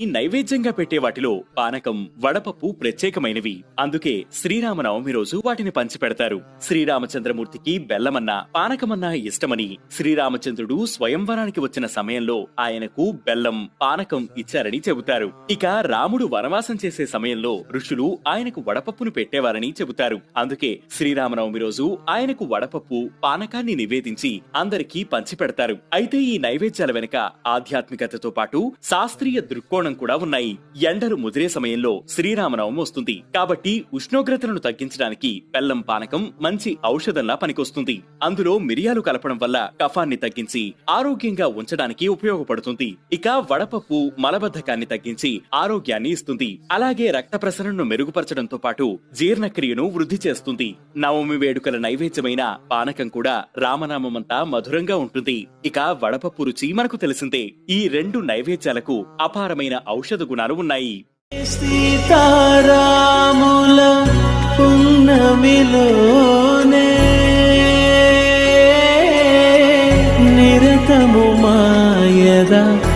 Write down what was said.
ఈ నైవేద్యంగా పెట్టే వాటిలో పానకం వడపప్పు ప్రత్యేకమైనవి. అందుకే శ్రీరామనవమి రోజు వాటిని పంచిపెడతారు. శ్రీరామచంద్రమూర్తికి బెల్లమన్నా పానకమన్నా ఇష్టమని శ్రీరామచంద్రుడు స్వయంవరానికి వచ్చిన సమయంలో ఆయనకు బెల్లం పానకం ఇచ్చారని చెబుతారు. ఇక రాముడు వనవాసం చేసే సమయంలో ఋషులు ఆయనకు వడపప్పును పెట్టేవారని చెబుతారు. అందుకే శ్రీరామనవమి రోజు ఆయనకు వడపప్పు పానకాన్ని నివేదించి అందరికీ పంచిపెడతారు. అయితే ఈ నైవేద్యాల వెనుక ఆధ్యాత్మికతతో పాటు శాస్త్రీయ దృక్కోణం కూడా ఉన్నాయి. ఎండలు ముదిరే సమయంలో శ్రీరామనవమి వస్తుంది. కాబట్టి ఉష్ణోగ్రతలను తగ్గించడానికి బెల్లం పానకం మంచి ఔషధంలా పనికొస్తుంది. అందులో మిరియాలు కలపడం వల్ల కఫాన్ని తగ్గించి ఆరోగ్యంగా ఉంచడానికి ఉపయోగపడుతుంది. ఇక వడపప్పు మలబద్ధకాన్ని తగ్గించి ఆరోగ్యాన్ని ఇస్తుంది. అలాగే రక్త ప్రసరణను మెరుగుపరచడంతో పాటు జీర్ణక్రియను వృద్ధి చేస్తుంది. నవమి వేడుకల నైవేద్యమైన పానకం కూడా రామనామమంతా మధురంగా ఉంటుంది. ఇక వడపప్పు రుచి మనకు తెలిసిందే. ఈ రెండు నైవేద్యాలకు అపారమైన ఔషధ గుణాలు ఉన్నాయి. సీతారాముల పున్నమిలోనే నిరతము మాయదా